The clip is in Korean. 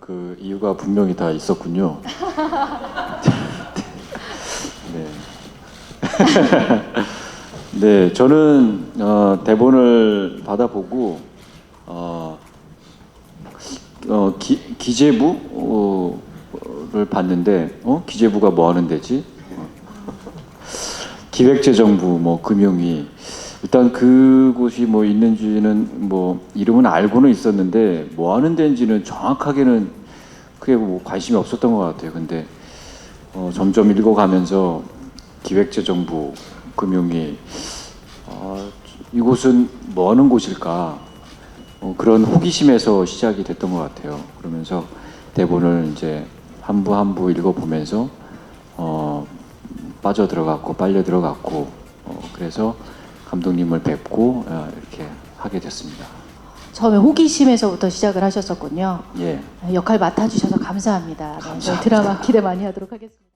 그 이유가 분명히 다 있었군요. 네. 네, 저는 어, 대본을 받아보고 어, 어, 기, 기재부를 봤는데 어? 기재부가 뭐 하는 데지? 어. 기획재정부 뭐 금융위 일단 그곳이 뭐 있는지는 뭐 이름은 알고는 있었는데 뭐 하는 데인지는 정확하게는 크게 뭐 관심이 없었던 것 같아요. 근데 어, 점점 읽어가면서 기획재정부 금융위 어, 이곳은 뭐 하는 곳일까 어, 그런 호기심에서 시작이 됐던 것 같아요. 그러면서 대본을 이제 한 부 한 부 읽어보면서 어, 빠져 들어갔고 빨려 들어갔고 어, 그래서 감독님을 뵙고 어, 이렇게 하게 됐습니다. 처음에 호기심에서부터 시작을 하셨었군요. 예. 역할 맡아주셔서 감사합니다. 네, 감사합니다. 드라마 기대 많이 하도록 하겠습니다.